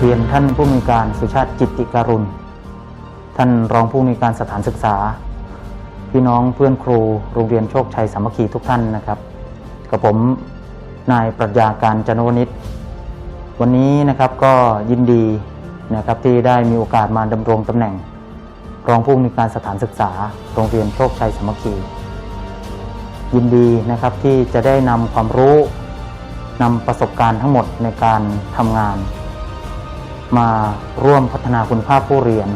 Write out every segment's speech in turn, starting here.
เรียนท่านผู้มีการสุชาติจิตติการุณ ท่านรองผู้มีการสถานศึกษา พี่น้องเพื่อนครูโรงเรียนโชคชัยสามัคคีทุกท่านนะครับกับผมนายปรัชญาการจนวนิชวันนี้นะครับก็ยินดีนะครับที่ได้มีโอกาสมาดำรงตำแหน่ง รองผู้มีการสถานศึกษา โรงเรียนโชคชัยสามัคคียินดีนะครับที่จะได้นำความรู้นำประสบการณ์ทั้งหมดในการทำงาน มาร่วมพัฒนาคุณภาพผู้เรียน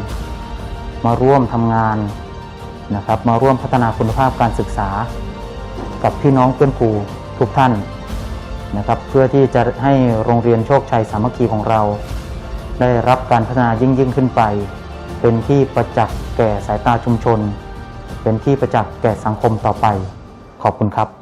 มาร่วมทำงานนะครับ มาร่วมพัฒนาคุณภาพการศึกษา กับพี่น้องเพื่อนครูทุกท่านนะครับ เพื่อที่จะให้โรงเรียนโชคชัยสามัคคีของเรา ได้รับการพัฒนายิ่งยิ่งขึ้นไป เป็นที่ประจักษ์แก่สายตาชุมชน เป็นที่ประจักษ์แก่สังคมต่อไป ขอบคุณครับ